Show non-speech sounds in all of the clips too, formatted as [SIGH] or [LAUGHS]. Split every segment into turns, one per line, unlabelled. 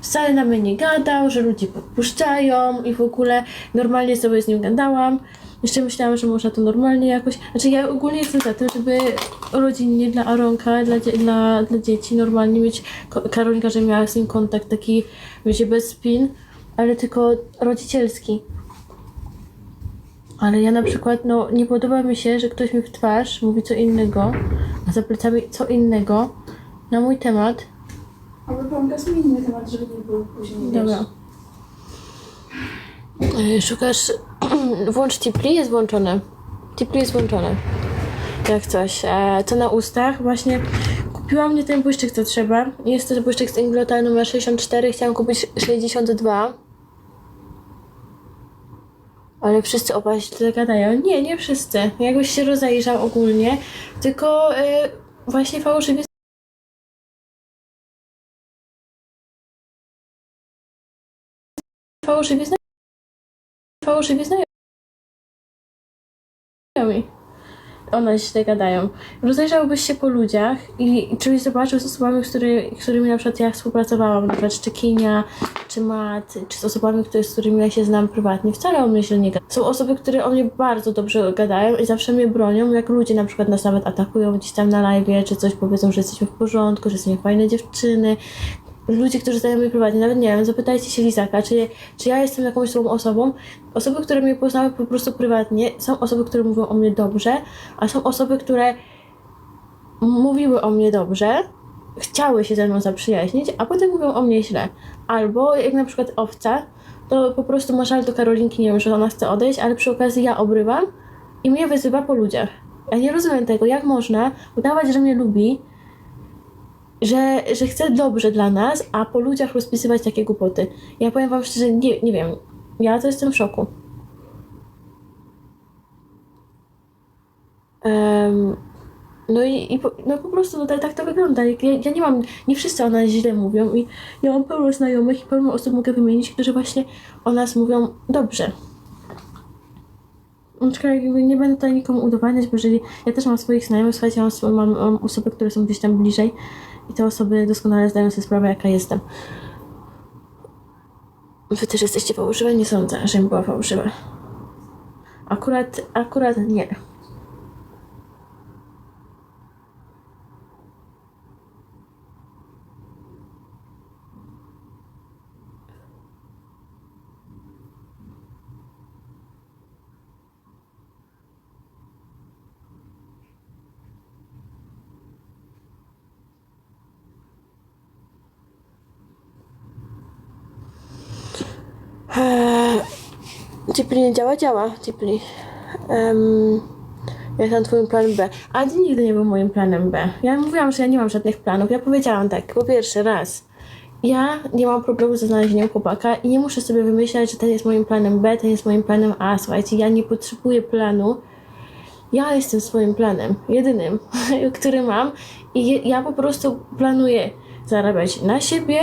wcale na mnie nie gadał, że ludzie podpuszczają i w ogóle normalnie sobie z nim gadałam. Jeszcze myślałam, że można to normalnie jakoś. Znaczy, ja ogólnie jestem za tym, żeby rodzinnie dla Aronka, dla, dla, dla dzieci normalnie mieć Karolinka, że miała z nim kontakt taki, wiecie, bez spin, ale tylko rodzicielski. Ale ja na przykład, no, nie podoba mi się, że ktoś mi w twarz mówi co innego, a za plecami co innego na mój temat.
Albo pomogę zmienimy temat, żeby nie było później.
Dobra. E, Szukasz. [CLEARS THROAT] Włącz Tipli, jest włączone. Tipli jest włączone. Jak coś. E, co na ustach? Właśnie kupiłam mnie ten błyszczyk, co trzeba. Jest to błyszczyk z Inglota numer 64. Chciałam kupić 62. Ale wszyscy o was tyle gadają. Nie, nie wszyscy. Jakoś się rozejrzał ogólnie. Tylko e, właśnie fałszywie fałszywie. Fałszywie znajomi. One źle gadają. Rozejrzałbyś się po ludziach i czegoś zobaczył z osobami, który, którymi na przykład ja współpracowałam, na przykład czy Kinia, czy Mat, czy z osobami, które, z którymi ja się znam prywatnie. Wcale o mnie źle nie gadają. Są osoby, które o mnie bardzo dobrze gadają i zawsze mnie bronią, jak ludzie na przykład nas nawet atakują gdzieś tam na live, czy coś powiedzą, że jesteśmy w porządku, że jesteśmy fajne dziewczyny, ludzie, którzy znają mnie prywatnie, nawet nie wiem, zapytajcie się Lizaka, czy, czy ja jestem jakąś złą osobą. Osoby, które mnie poznały po prostu prywatnie, są osoby, które mówią o mnie dobrze, a są osoby, które mówiły o mnie dobrze, chciały się ze mną zaprzyjaźnić, a potem mówią o mnie źle. Albo jak na przykład owca, to po prostu ma żal do Karolinki, nie wiem, że ona chce odejść, ale przy okazji ja obrywam i mnie wyzywa po ludziach. Ja nie rozumiem tego, jak można udawać, że mnie lubi, że, że chce dobrze dla nas, a po ludziach rozpisywać takie głupoty. Ja powiem wam szczerze, nie, nie wiem, ja to jestem w szoku. Em, no i, i po, no po prostu no tak, to wygląda. Ja, ja nie mam, nie wszyscy o nas źle mówią i ja mam pełno znajomych i pełno osób mogę wymienić, którzy właśnie o nas mówią dobrze. Aczkolwiek jakby nie będę tutaj nikomu udowadniać, bo jeżeli ja też mam swoich znajomych, słuchajcie, mam, mam, mam osoby, które są gdzieś tam bliżej i te osoby doskonale zdają sobie sprawę, jaka jestem. Wy też jesteście fałszywe? Nie sądzę, żebym była fałszywa. Akurat, akurat nie. Cipli nie działa? Działa, Cipli. Um, jak tam twój plan B? Adi nigdy nie był moim planem B. Ja mówiłam, że ja nie mam żadnych planów. Ja powiedziałam tak, po pierwszy raz. Ja nie mam problemu ze znalezieniem chłopaka i nie muszę sobie wymyślać, że ten jest moim planem B, ten jest moim planem A. Słuchajcie, ja nie potrzebuję planu. Ja jestem swoim planem, jedynym, [LAUGHS] który mam i ja po prostu planuję zarabiać na siebie,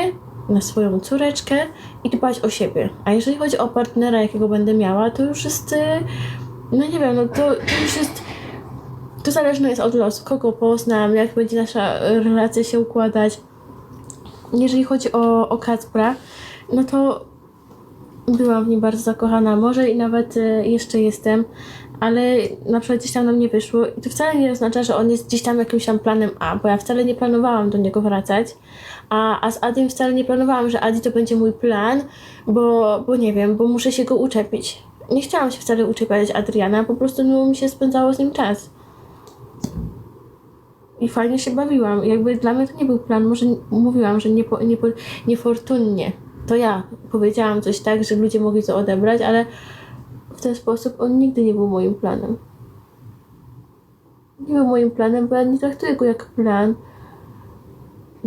na swoją córeczkę i dbać o siebie. A jeżeli chodzi o partnera, jakiego będę miała, to już jest, y, no nie wiem, no to, to już jest, to zależne jest od losu, kogo poznam, jak będzie nasza relacja się układać. Jeżeli chodzi o, o Kacpra, no to byłam w nim bardzo zakochana, może i nawet y, jeszcze jestem, ale na przykład gdzieś tam nam nie wyszło i to wcale nie oznacza, że on jest gdzieś tam jakimś tam planem A, bo ja wcale nie planowałam do niego wracać, a, a z Adim wcale nie planowałam, że Adi to będzie mój plan, bo, bo nie wiem, bo muszę się go uczepić. Nie chciałam się wcale uczepiać Adriana, po prostu miło mi się spędzało z nim czas. I fajnie się bawiłam. Jakby dla mnie to nie był plan. Może mówiłam, że nie, po, nie, po, niefortunnie. To ja powiedziałam coś tak, że ludzie mogli to odebrać, ale w ten sposób on nigdy nie był moim planem. Nie był moim planem, bo ja nie traktuję go jak plan,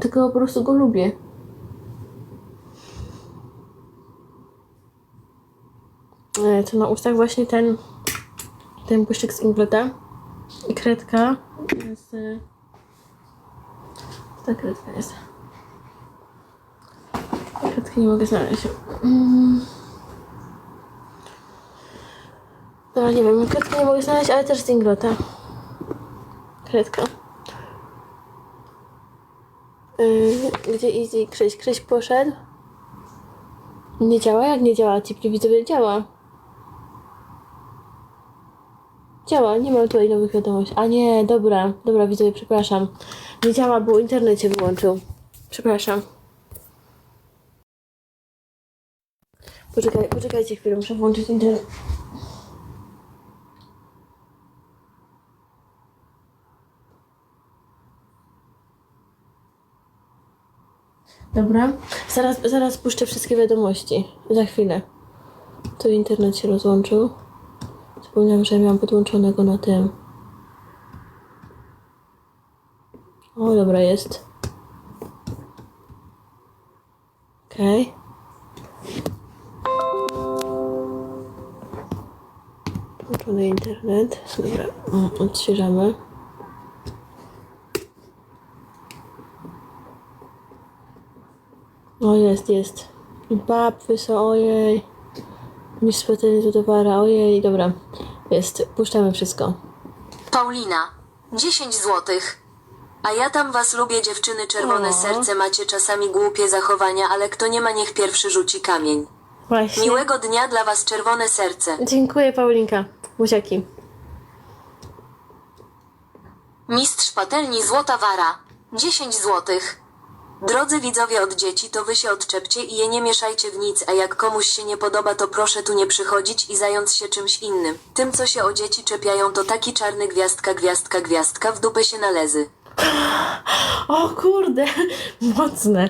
tylko po prostu go lubię. E, To na ustach właśnie ten ten błyszczyk z Inglota i kredka z... Ta kredka jest. Kredki nie mogę znaleźć. Mm. Dobra, nie wiem, kredki nie mogę znaleźć, ale też z Inglota. Kredka. Yy, gdzie Easy Krzyś? Krzyś poszedł. Nie działa? Jak nie działa? Cipli widzowie działa. Działa, nie mam tutaj nowych wiadomości. A nie, dobra, dobra widzowie, przepraszam. Nie działa, bo internet się wyłączył. Przepraszam. Poczekaj, poczekajcie chwilę, muszę włączyć internet. Dobra, zaraz, zaraz puszczę wszystkie wiadomości. Za chwilę. To internet się rozłączył. Zapomniałam, że miałam podłączonego na tym. O, dobra, jest. Okej. Włączony internet. Dobra, odświeżamy. O, jest, jest. Bab, wyso, ojej. Mistrz specjalnie do towara, ojej, dobra. Jest, puszczamy wszystko.
Paulina, 10 złotych. A ja tam was lubię dziewczyny czerwone
O.
serce macie czasami głupie zachowania, ale kto nie ma niech pierwszy rzuci kamień.
Właśnie.
Miłego dnia dla was czerwone serce.
Dziękuję, Paulinka. Buziaki.
Mistrz patelni Złota Wara, 10 złotych. Drodzy widzowie od dzieci, to wy się odczepcie i je nie mieszajcie w nic, a jak komuś się nie podoba, to proszę tu nie przychodzić i zająć się czymś innym. Tym, co się o dzieci czepiają, to taki czarny gwiazdka, gwiazdka, gwiazdka, w dupę się nalezy.
O kurde, mocne.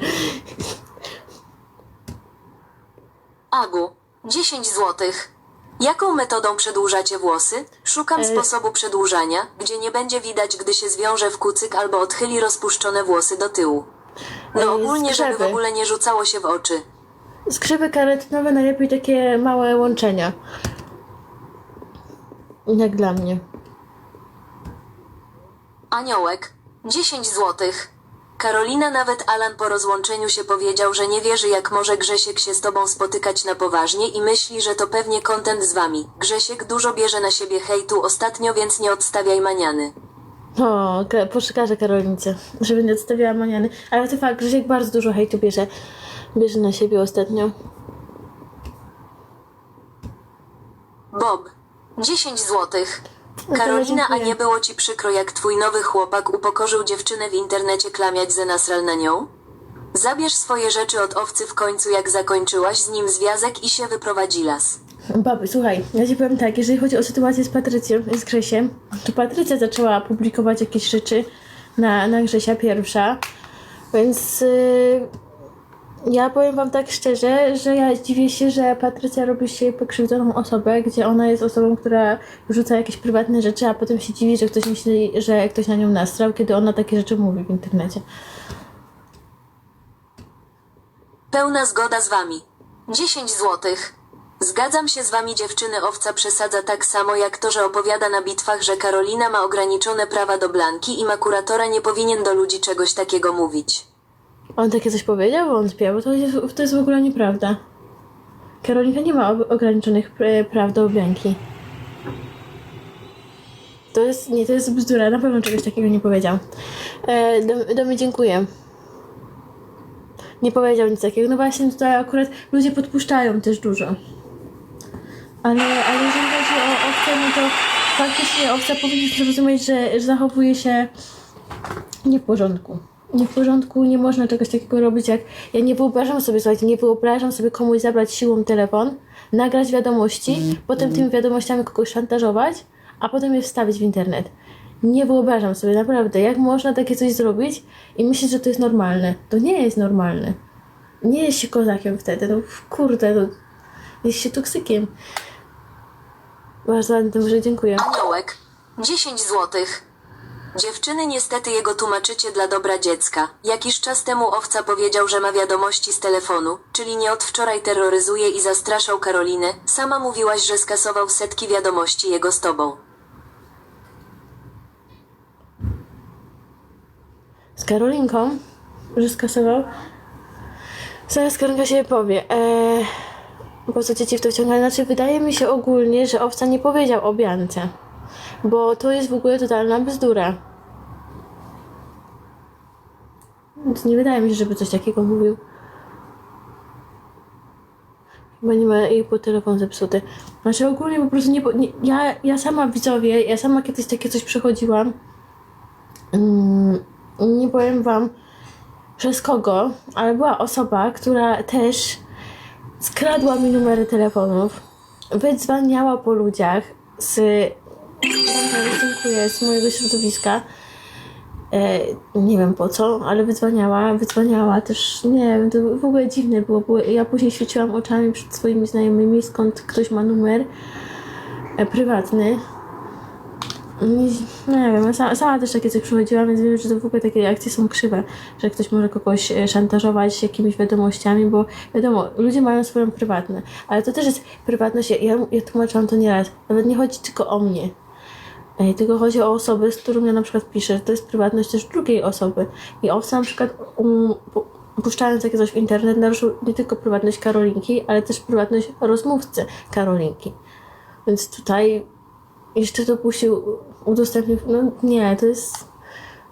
Agu, 10 złotych. Jaką metodą przedłużacie włosy? Szukam
E-
sposobu przedłużania, gdzie nie będzie widać, gdy się zwiąże w kucyk albo odchyli rozpuszczone włosy do tyłu. No ogólnie, żeby w ogóle nie rzucało się w oczy.
Skrzypy karetynowe najlepiej takie małe łączenia. Jak dla mnie.
Aniołek, 10 złotych. Karolina nawet Alan po rozłączeniu się powiedział, że nie wierzy jak może Grzesiek się z tobą spotykać na poważnie i myśli, że to pewnie kontent z wami. Grzesiek dużo bierze na siebie hejtu ostatnio, więc nie odstawiaj maniany.
O, ka- przekażę Karolince, żeby nie odstawiała maniany. Ale to fakt, Grzesiek bardzo dużo hejtu bierze, bierze na siebie ostatnio.
Bob, 10 złotych.
No to
Karolina, a
dziękuję.
nie było ci przykro jak twój nowy chłopak upokorzył dziewczynę w internecie klamiać ze nasral na nią? Zabierz swoje rzeczy od owcy w końcu jak zakończyłaś z nim związek i się wyprowadzi las.
Baby, słuchaj, ja ci powiem tak, jeżeli chodzi o sytuację z Patrycją, z Grzesiem, to Patrycja zaczęła publikować jakieś rzeczy na, na Grzesia pierwsza, więc yy, ja powiem wam tak szczerze, że ja dziwię się, że Patrycja robi się pokrzywdzoną osobę, gdzie ona jest osobą, która rzuca jakieś prywatne rzeczy, a potem się dziwi, że ktoś myśli, że ktoś na nią nastrał, kiedy ona takie rzeczy mówi w internecie.
Pełna zgoda z wami. 10 złotych. Zgadzam się z wami dziewczyny owca przesadza tak samo jak to, że opowiada na bitwach, że Karolina ma ograniczone prawa do Blanki i makuratora nie powinien do ludzi czegoś takiego mówić.
On takie coś powiedział? Wątpię, bo to jest, to jest w ogóle nieprawda. Karolinka nie ma ograniczonych e, praw do obianki. To jest, nie, to jest bzdura, na pewno czegoś takiego nie powiedział. E, do, do mnie dziękuję. Nie powiedział nic takiego. No właśnie tutaj akurat ludzie podpuszczają też dużo. Ale, ale jeżeli chodzi o owcę, no to faktycznie owca powinna zrozumieć, że, że zachowuje się nie w porządku. Nie w porządku, nie można czegoś takiego robić, jak ja nie wyobrażam sobie, słuchajcie, nie wyobrażam sobie komuś zabrać siłą telefon, nagrać wiadomości, potem tymi wiadomościami kogoś szantażować, a potem je wstawić w internet. Nie wyobrażam sobie, naprawdę, jak można takie coś zrobić i myśleć, że to jest normalne. To nie jest normalne. Nie jest się kozakiem wtedy, no kurde, no, jest się toksykiem. Bardzo ładnie, może dziękuję.
Aniołek, 10 złotych. Dziewczyny niestety jego tłumaczycie dla dobra dziecka. Jakiś czas temu owca powiedział, że ma wiadomości z telefonu, czyli nie od wczoraj terroryzuje i zastraszał Karolinę. Sama mówiłaś, że skasował setki wiadomości jego z tobą.
Z Karolinką, że skasował. Zaraz Karolinka się powie. Eee, po co dzieci w to wciągają? Znaczy, wydaje mi się ogólnie, że owca nie powiedział o Biance. Bo to jest w ogóle totalna bzdura. Więc nie wydaje mi się, żeby coś takiego mówił. bo nie ma jej po telefon zepsuty. Znaczy ogólnie po prostu nie, nie ja, ja sama widzowie, ja sama kiedyś takie coś przechodziłam. Mm, nie powiem wam przez kogo, ale była osoba, która też skradła mi numery telefonów, wydzwaniała po ludziach z, dziękuję, z mojego środowiska. E, nie wiem po co, ale wydzwaniała, wydzwaniała też, nie wiem, to w ogóle dziwne było, bo ja później świeciłam oczami przed swoimi znajomymi, skąd ktoś ma numer e, prywatny. Nie, wiem, sama, sama też takie coś przechodziłam, więc wiem, że to w ogóle takie akcje są krzywe, że ktoś może kogoś e, szantażować jakimiś wiadomościami, bo wiadomo, ludzie mają swoją prywatne, ale to też jest prywatność, ja, ja, ja tłumaczyłam to nieraz, nawet nie chodzi tylko o mnie, Ej, tylko chodzi o osobę, z którą ja na przykład piszę. To jest prywatność też drugiej osoby. I owca na przykład um, pu- puszczając takie coś w internet naruszył nie tylko prywatność Karolinki, ale też prywatność rozmówcy Karolinki. Więc tutaj jeszcze dopuścił, udostępnił, no nie, to jest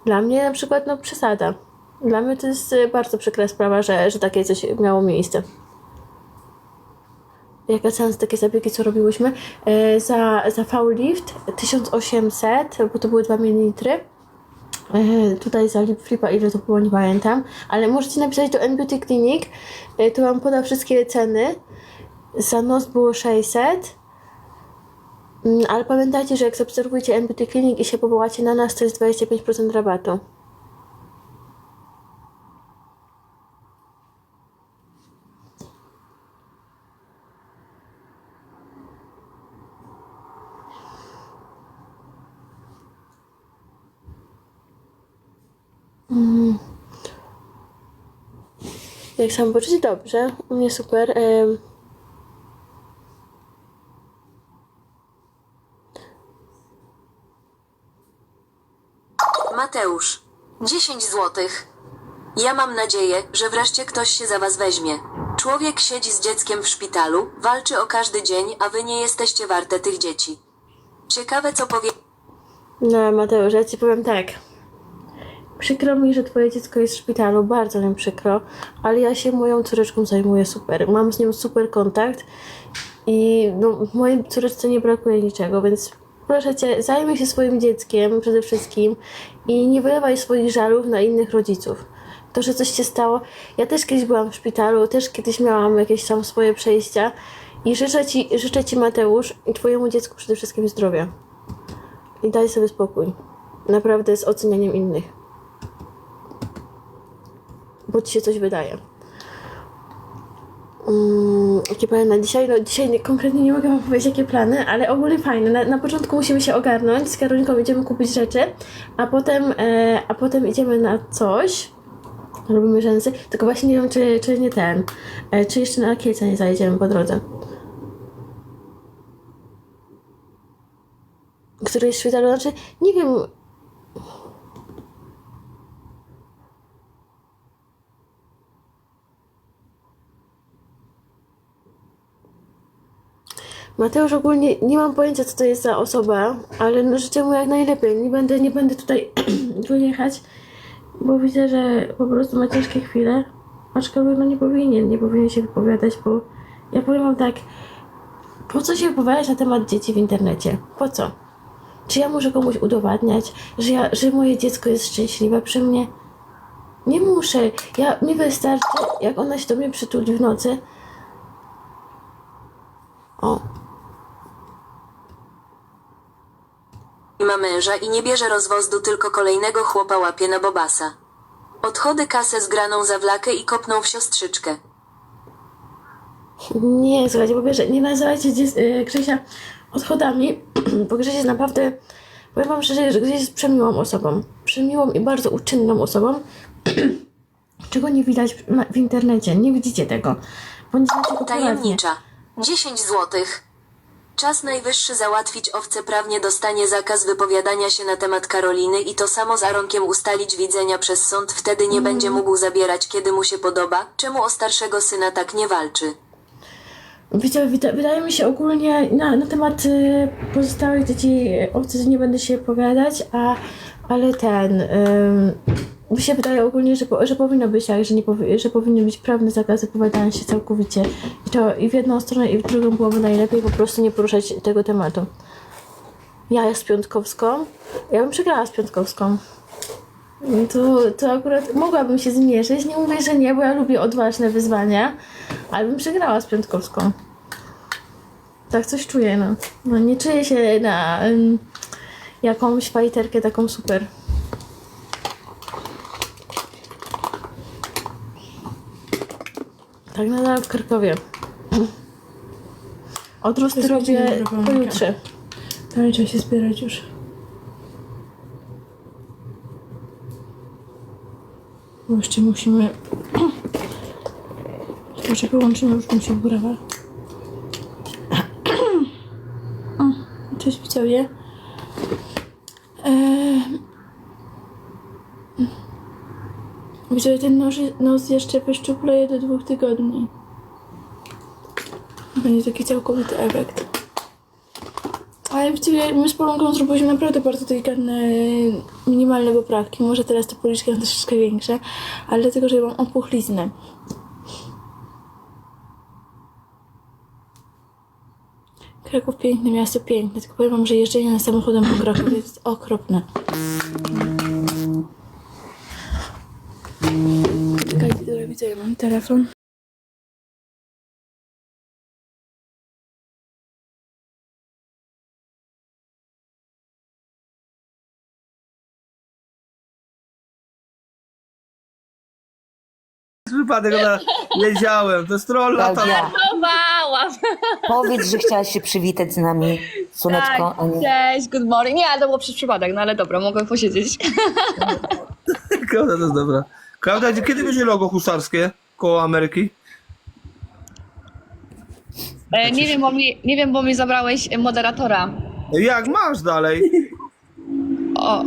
dla mnie na przykład no przesada. Dla mnie to jest e, bardzo przykra sprawa, że, że takie coś miało miejsce. Jaka cena za takie zabiegi, co robiłyśmy? E, za, za V-Lift 1800, bo to były 2 ml. E, tutaj za Lip Flipa ile to było, nie pamiętam. Ale możecie napisać do N-Beauty Clinic. E, tu wam poda wszystkie ceny. Za nos było 600. Mm, Ale pamiętajcie, że jak zaobserwujecie N-Beauty Clinic i się powołacie na nas, to jest 25% rabatu. Jak sam poczucie? Dobrze. U mnie super. Em,
Mateusz. 10 złotych. Ja mam nadzieję, że wreszcie ktoś się za was weźmie. Człowiek siedzi z dzieckiem w szpitalu, walczy o każdy dzień, a wy nie jesteście warte tych dzieci. Ciekawe co powie...
No, Mateusz, ja ci powiem tak. Przykro mi, że twoje dziecko jest w szpitalu, bardzo mi przykro, ale ja się moją córeczką zajmuję super. Mam z nią super kontakt i no, mojej córeczce nie brakuje niczego, więc proszę cię, zajmij się swoim dzieckiem przede wszystkim i nie wylewaj swoich żalów na innych rodziców. To, że coś się stało. Ja też kiedyś byłam w szpitalu, też kiedyś miałam jakieś tam swoje przejścia i życzę ci, życzę ci Mateusz i twojemu dziecku przede wszystkim zdrowia. I daj sobie spokój. Naprawdę z ocenianiem innych. Bo ci się coś wydaje. Mm, jakie plany na dzisiaj? No dzisiaj nie, konkretnie nie mogę wam powiedzieć jakie plany, ale ogólnie fajne. Na, na początku musimy się ogarnąć, z Karolinką idziemy kupić rzeczy, a potem, e, a potem idziemy na coś. Robimy rzęsy, tylko właśnie nie wiem, czy, czy nie ten, e, czy jeszcze na Kielce nie zajedziemy po drodze. Który jest w szpitalu, znaczy nie wiem, Mateusz ogólnie nie mam pojęcia, co to jest za osoba, ale no życzę mu jak najlepiej. Nie będę, nie będę tutaj [CLEARS THROAT] tu jechać, bo widzę, że po prostu ma ciężkie chwile. Aczkolwiek no nie powinien, nie powinien się wypowiadać, bo ja powiem wam tak, po co się wypowiadać na temat dzieci w internecie? Po co? Czy ja muszę komuś udowadniać, że, ja, że moje dziecko jest szczęśliwe przy mnie? Nie muszę. Ja, mi wystarczy, jak ona się do mnie przytuli w nocy. O,
ma męża i nie bierze rozwozdu, tylko kolejnego chłopa łapie na bobasa. Odchody kasę zgraną za wlakę i kopną w siostrzyczkę.
Nie, słuchajcie, po pierwsze, nie nazywajcie dziec- e, Grzesia odchodami, [CLEARS THROAT] bo Grześ jest naprawdę, powiem wam szczerze, że Grześ jest przemiłą osobą. Przemiłą i bardzo uczynną osobą, [CLEARS THROAT] czego nie widać w- internecie, nie widzicie tego. Bo nie znacie.
Tajemnicza. 10 złotych. Czas najwyższy załatwić owce prawnie dostanie zakaz wypowiadania się na temat Karoliny i to samo z Aronkiem ustalić widzenia przez sąd wtedy nie będzie mógł zabierać kiedy mu się podoba, czemu o starszego syna tak nie walczy.
Wiecie, wydaje mi się ogólnie na, na temat y, pozostałych dzieci y, owcy nie będę się opowiadać, a, ale ten. ym, mi się wydaje ogólnie, że, że powinno być tak, że, nie powi- że powinny być prawny zakaz wypowiadania się całkowicie. I to i w jedną stronę, i w drugą byłoby najlepiej po prostu nie poruszać tego tematu. Ja z Piątkowską, ja bym przegrała z Piątkowską. To, to akurat mogłabym się zmierzyć. Nie mówię, że nie, bo ja lubię odważne wyzwania, ale bym przegrała z Piątkowską. Tak coś czuję, no. no nie czuję się na ym, jakąś fajterkę taką super. Tak nadal w Krakowie. Odrost robię pojutrze.
Dalej trzeba się zbierać już. Bo jeszcze musimy... Może wyłączymy już mi się wgrywa. Cześć widzowie. Widzowie, ten nos, nos jeszcze wyszczupleje do dwóch tygodni. Będzie taki całkowity efekt. Ale my z Polonką zrobiliśmy naprawdę bardzo delikatne, minimalne poprawki. Może teraz te policzki są troszeczkę większe, ale dlatego, że ja mam opuchliznę. Kraków piękne, miasto piękne, tylko powiem wam, że jeżdżenie na samochodem po Krakowie jest okropne. Czekajcie, dobra, widzę, ja mam telefon.
Wypadek, ona wiedziałem, to jest troll lata.
Klaudia,
Próbowałam.
powiedz, że chciałaś się przywitać z nami, słoneczko, a nie...
Cześć, good morning. Nie, to było przez przypadek, no ale dobra, mogę posiedzieć.
Klaudia, to jest dobra. Klaudia, kiedy będzie logo husarskie koło Ameryki?
E, nie, wiem, bo mi, nie wiem, bo mi zabrałeś moderatora.
Jak masz dalej?
O,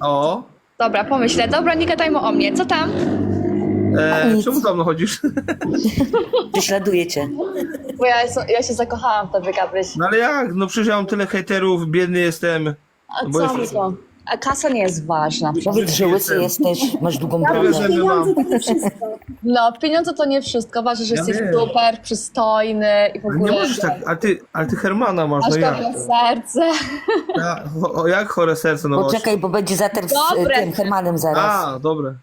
O,
dobra, pomyślę. Dobra, nie gadajmy o mnie. Co tam?
e,
Nic.
czemu za mną chodzisz?
Prześladuje cię.
Bo ja, ja się zakochałam w tobie, Gabryś.
No ale jak? No przecież ja mam tyle hejterów, biedny jestem.
A
Bo
co
jest-
mi to? A kasa nie jest ważna.
Powiedz, że łysy jesteś, masz długą brodę.
zęby mam.
No, pieniądze to nie wszystko. Ważne, że
Ja
jesteś
wiem.
super, przystojny i w
Ale
ogóle...
Nie możesz tak, a ty, ale ty Hermana masz,
Masz
no jak?
dobre serce.
Ja, o, o, jak chore serce, no właśnie.
Poczekaj, bo będzie zatarg z
Dobre.
tym Hermanem zaraz.
A, dobre.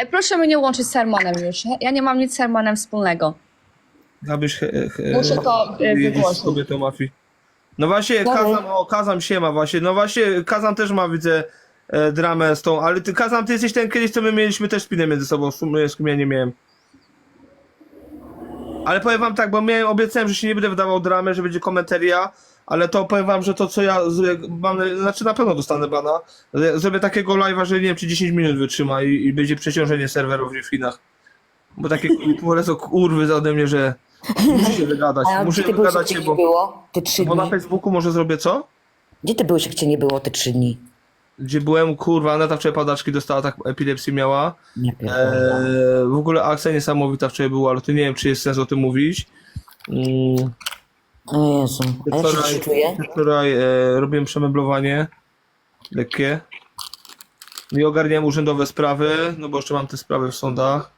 Ej, proszę mnie nie łączyć z sermonem już. Ja nie mam nic z sermonem wspólnego.
Abyś he, he,
Muszę to, e, wygłosić.
kobietą mafii. No właśnie,
Dalej.
Kazam, o, Kazam się ma właśnie, no właśnie, Kazam też ma, widzę, e, dramę z tą, ale ty, Kazam, ty jesteś ten kiedyś, co my mieliśmy też spinę między sobą, z kim- z kim ja nie miałem. Ale powiem wam tak, bo miałem, obiecałem, że się nie będę wydawał dramy, że będzie komentaria, ale to powiem wam, że to co ja mam, znaczy na pewno dostanę bana, zrobię takiego live'a, że nie wiem, czy 10 minut wytrzyma i, i będzie przeciążenie serwerów w Chinach. Bo takie [LAUGHS] po kurwy ode mnie, że muszę się wygadać,
A
muszę
gdzie ty byłeś, jak
wygadać
cię
się,
nie
bo,
było? Te trzy
bo na. Facebooku może zrobię co?
Gdzie ty byłeś, jak cię nie było te trzy dni?
Gdzie byłem, kurwa, Aneta wczoraj padaczki dostała, tak epilepsji miała.
Nie pierdolę.
Eee, w ogóle akcja niesamowita wczoraj była, ale to nie wiem, czy jest sens o tym mówić. Mm,
O Jezu, a jak się
wczoraj
dzisiaj czuje?
wczoraj e, robiłem przemeblowanie lekkie. I ogarniałem urzędowe sprawy, no bo jeszcze mam te sprawy w sądach.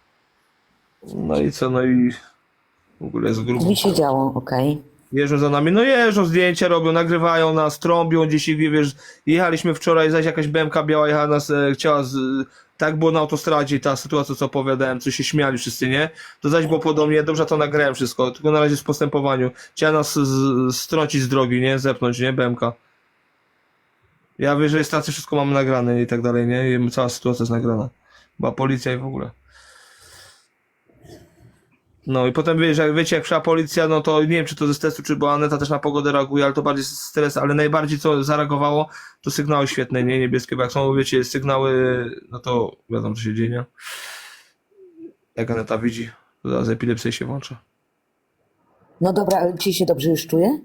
No i co, no i w ogóle jest grubo.
Nic się działo, okej.
Jeżdżą za nami, no jeżdżą, zdjęcia robią, nagrywają nas, trąbią gdzieś i wiesz, jechaliśmy wczoraj, zaś jakaś BMK biała jechała nas, e, chciała z, tak było na autostradzie i ta sytuacja, co opowiadałem, co się śmiali wszyscy, nie? To zaś było podobnie, dobrze to nagrałem wszystko, tylko na razie jest w postępowaniu. Chciała nas z, strącić z drogi, nie? Zepnąć, nie? BMK. Ja wiem, że stację wszystko mamy nagrane i tak dalej, nie? I cała sytuacja jest nagrana. Była policja i w ogóle. No i potem wiesz, jak wiecie, jak przyszła policja, no to nie wiem, czy to ze stresu, czy bo Aneta też na pogodę reaguje, ale to bardziej stres, ale najbardziej co zareagowało, to sygnały świetne, nie niebieskie, bo jak są, wiecie, sygnały, no to wiadomo, co się dzieje, nie? Jak Aneta widzi, to zaraz epilepsja się włącza.
No dobra, ale dzisiaj się dobrze już czuje?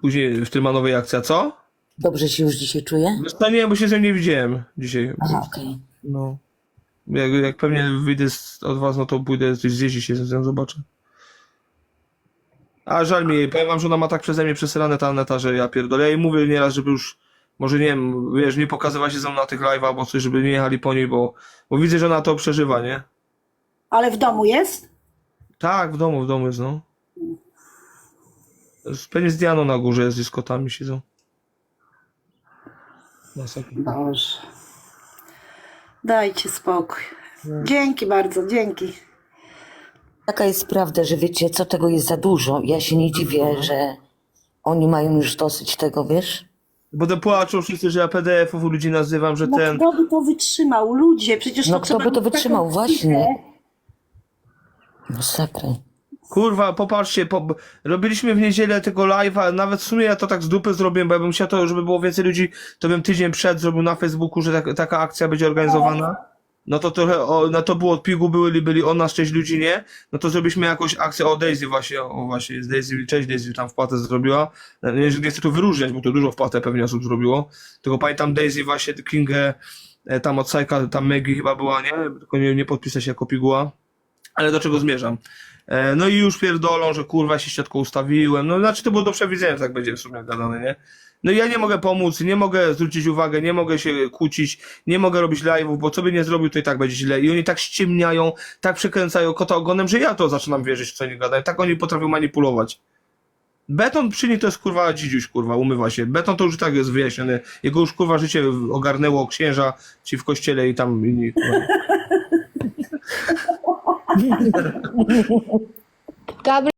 Później w Tylmanowej akcja, co?
Dobrze się już dzisiaj?
Wiesz, to nie, bo się z nią nie widziałem dzisiaj.
Aha, okej.
No. Jak, jak pewnie wyjdę z, od was, no to pójdę i się z nią zobaczę. A żal mi powiem wam, że ona ma tak przeze mnie przesrane ta Aneta, że ja pierdolę. Ja jej mówię nieraz, żeby już może nie wiem, wiesz, nie pokazywać się ze mną na tych live'ach, bo coś, żeby nie jechali po niej, bo, bo widzę, że ona to przeżywa, nie?
Ale w domu jest?
Tak, w domu, w domu jest, no. Pewnie z Dianą na górze jest, i z kotami siedzą. Masakra.
Boże. Dajcie spokój. Dzięki bardzo, dzięki.
Taka jest prawda, że wiecie, co tego jest za dużo. Ja się nie dziwię, że oni mają już dosyć tego, wiesz?
Bo to płaczą wszyscy, że ja PDF-ów u ludzi nazywam, że
No
ten...
kto by to wytrzymał? Ludzie, przecież
No
to
kto
trzeba
by to
mieć taką
wytrzymał? Właśnie.
psychikę.
Masakra.
Kurwa, popatrzcie, po, robiliśmy w niedzielę tego live'a, nawet w sumie ja to tak z dupy zrobiłem, bo ja bym chciał to, żeby było więcej ludzi, to bym tydzień przed zrobił na Facebooku, że tak, taka akcja będzie organizowana. No to trochę, o, no to było od pigu, byli, byli o nas, część ludzi nie, no to zrobiliśmy jakąś akcję, o Daisy właśnie, o właśnie, jest Daisy, część Daisy tam wpłatę zrobiła, nie, chcę tu wyróżniać, bo to dużo wpłatę pewnie osób zrobiło, tylko pamiętam Daisy właśnie, Kingę, e, tam od Sajka, tam Megi chyba była, nie, tylko nie, nie podpisać jako piguła, ale do czego zmierzam? E, No i już pierdolą, że kurwa się ściotką ustawiłem. No znaczy to było do przewidzenia, że tak będzie w sumie gadane, nie? No i ja nie mogę pomóc, nie mogę zwrócić uwagę, nie mogę się kłócić, nie mogę robić live'ów, bo co by nie zrobił, to i tak będzie źle. I oni tak ściemniają, tak przekręcają kota ogonem, że ja to zaczynam wierzyć, w co oni gadają. Tak oni potrafią manipulować. Beton przy niej to jest kurwa dzidziuś, kurwa, umywa się. Beton to już tak jest wyjaśniony. Jego już kurwa życie ogarnęło księża, ci w kościele i tam inni. Kurwa. [LAUGHS] [LAUGHS]
ጋብር